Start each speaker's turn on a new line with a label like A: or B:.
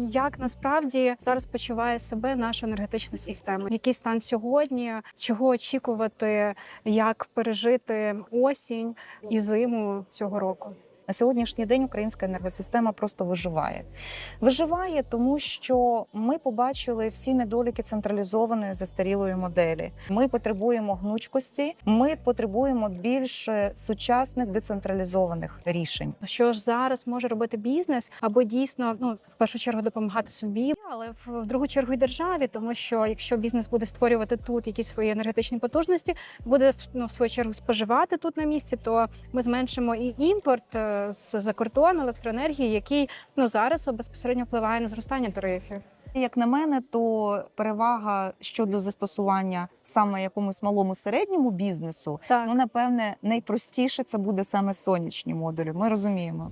A: Як насправді зараз почуває себе наша енергетична система? Який стан сьогодні? Чого очікувати? Як пережити осінь і зиму цього року?
B: На сьогоднішній день українська енергосистема просто виживає. Виживає, тому що ми побачили всі недоліки централізованої застарілої моделі. Ми потребуємо гнучкості, ми потребуємо більш е, сучасних децентралізованих рішень.
A: Що ж зараз може робити бізнес, аби дійсно ну в першу чергу допомагати собі, але в, в другу чергу і державі, тому що якщо бізнес буде створювати тут якісь свої енергетичні потужності, буде ну, в свою чергу споживати тут на місці, то ми зменшимо і імпорт е, з-за кордону електроенергії, який ну зараз безпосередньо впливає на зростання тарифів.
B: Як на мене, то перевага щодо застосування саме якомусь малому середньому бізнесу,
A: Так.
B: ну напевне найпростіше це буде саме сонячні модулі. Ми розуміємо.